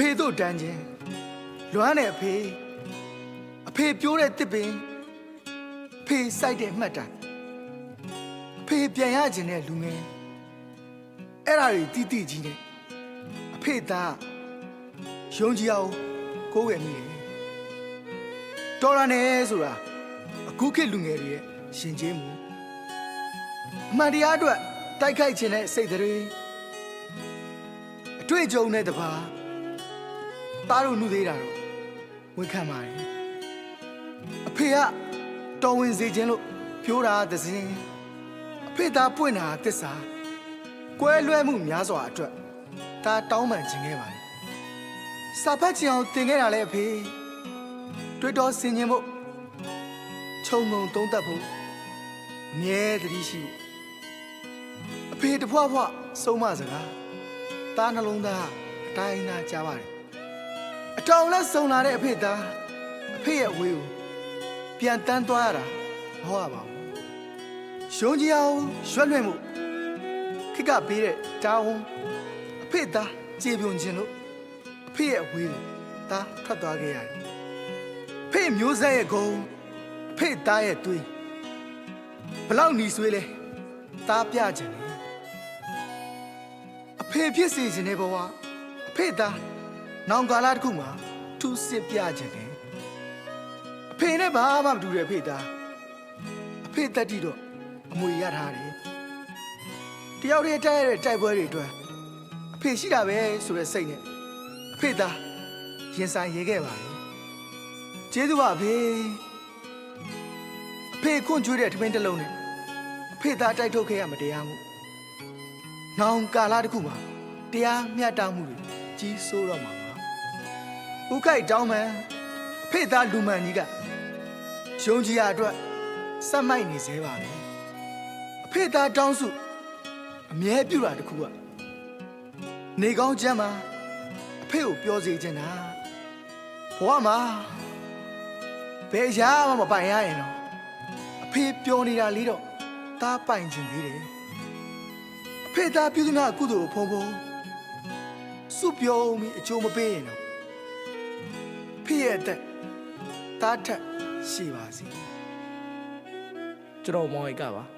ဖေတို့တန်းချင်းလွမ်းတဲ့အဖေအဖေပြိုးတဲ့တစ်ပင်အဖေစိုက်တဲ့မှတ်တမ်းအဖေပြန်ရခြင်းတဲ့လူငယ်အဲ့ဒါတွေတိတိကြီးနဲ့အဖေသားယုံကြည်အောင်ကိုးဝယ်မိတယ်တော်ရနဲ့ဆိုတာအခုခေတ်လူငယ်တွေရဲ့ရှင်ကျေးမှုအမှန်တရားအတွက်တိုက်ခိုက်ခြင်းတဲ့စိတ်တွေအတွေ့အကြုံနဲ့တပါ သားတို့နှုတ်သေးတာတော့ဝန်ခံပါတယ်အဖေကတော်ဝင်စေခြင်းလို့ပြောတာသစင်းအဖေသားပွင့်တာသစ္စာကွဲလွဲမှုများစွာအတွက်ဒါတောင်းပန်ခြင်းခဲ့ပါတယ်စာဖတ်ချင်အောင်တင်ခဲ့တာလေအဖေတွေ့တော်ဆင်ခြင်ဖို့ခြုံငုံသုံးသပ်ဖို့အမြဲတည်းရှိဖို့အဖေတဖွားဖွားဆုံးမစကားသားနှလုံးသားအတိုင်းသားကြားပါတယ် အတောင်လက်ဆုံလာတဲ့အဖေသားအဖေရဲ့ဝေးကိုပြန်တန်းသွားရတာမဟုတ်ပါဘူးရှုံးကြီးအောင်ရွှက်လွှင့်မှုခိကပေးတဲ့တာဝန်အဖေသားကြေပြုံခြင်းလို့အဖေရဲ့ဝေးကိုသားထွက်သွားခဲ့ရတယ်ဖေမျိုးဆက်ရဲ့ဂုံဖေသားရဲ့သွေးဘလောက်หนีဆွေးလဲသားပြခြင်းလေအဖေဖြစ်စေခြင်းတဲ့ဘဝအဖေသား နောင်ကာလတစ်ခုမှာထူးစစ်ပြခြင်းလေအဖေနဲ့ဘာမှမတူတဲ့အဖေသားအဖေတက်တီတော့အမွေရထားတယ်တယောက်တည်းတိုက်ရတဲ့တိုက်ပွဲတွေအတွက်အဖေရှိတာပဲဆိုတဲ့စိတ်နဲ့အဖေသားရင်ဆိုင်ရဲခဲ့ပါတယ်ကျေးဇူးပါအဖေအဖေခွန့်ကျွေးတဲ့ထမင်းတစ်လုံးနဲ့အဖေသားတိုက်ထုတ်ခဲ့ရမတရားမှုနောင်ကာလတစ်ခုမှာတရားမျှတမှုတွေကြီးစိုးတော့မှာ ပါဥခိုက်တောင်းမှန်အဖေသားလူမှန်ကြီးကယုံကြည်ရအတွက်စက်မိုက်နေသေးပါပဲအဖေသားတောင်းစုအမြဲပြုတာတစ်ခုကနေကောင်းချမ်းမှာအဖေကိုပြောစေချင်တာဘဝမှာဘယ်ရာမှမပိုင်ရရင်တော့အဖေပြောနေတာလေးတော့တားပိုင်ခြင်းသေးတယ်အဖေသားပြုသနာကုသိုလ်ကိုဖုံဖုံစုပြုံးပြီးအကျိုးမပေးရင်တော့ ဖေရဲ့အသက်တားထက်ရှိပါစေကျွန်တော်မောင်ရိတ်ကပါ